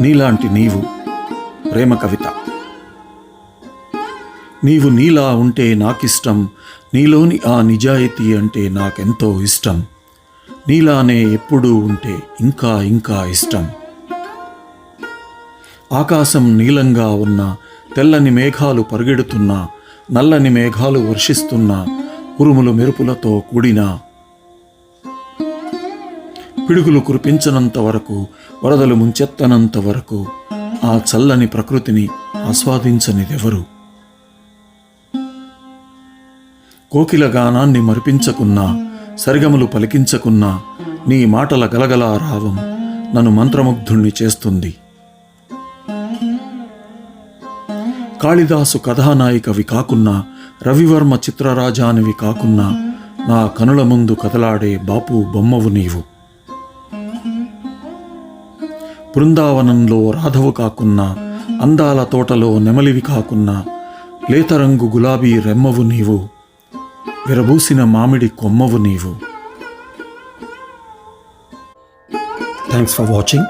నీలాంటి నీవు ప్రేమ కవిత. నీవు నీలా ఉంటే నాకిష్టం నీలోని ఆ నిజాయితీ అంటే నాకెంతో ఇష్టం. నీలానే ఎప్పుడూ ఉంటే ఇంకా ఇంకా ఇష్టం. ఆకాశం నీలంగా ఉన్న తెల్లని మేఘాలు పరిగెడుతున్నా నల్లని మేఘాలు వర్షిస్తున్నా ఉరుములు మెరుపులతో కూడిన పిడుగులు కురిపించనంత వరకు వరదలు ముంచెత్తనంత వరకు ఆ చల్లని ప్రకృతిని ఆస్వాదించనిదెవరు? కోకిల గానాన్ని మరిపించకున్నా సరిగములు పలికించకున్నా నీ మాటల గలగలా రావం నన్ను మంత్రముగ్ధుణ్ణి చేస్తుంది. కాళిదాసు కథానాయికవి కాకున్నా రవివర్మ చిత్రరాజానివి కాకున్నా నా కనుల ముందు కదలాడే బాపు బొమ్మవు నీవు. బృందావనంలో రాధవు కాకున్నా అందాల తోటలో నెమలివి కాకున్నా లేతరంగు గులాబీ రెమ్మవు నీవు విరబూసిన మామిడి కొమ్మవు నీవు. Thanks for watching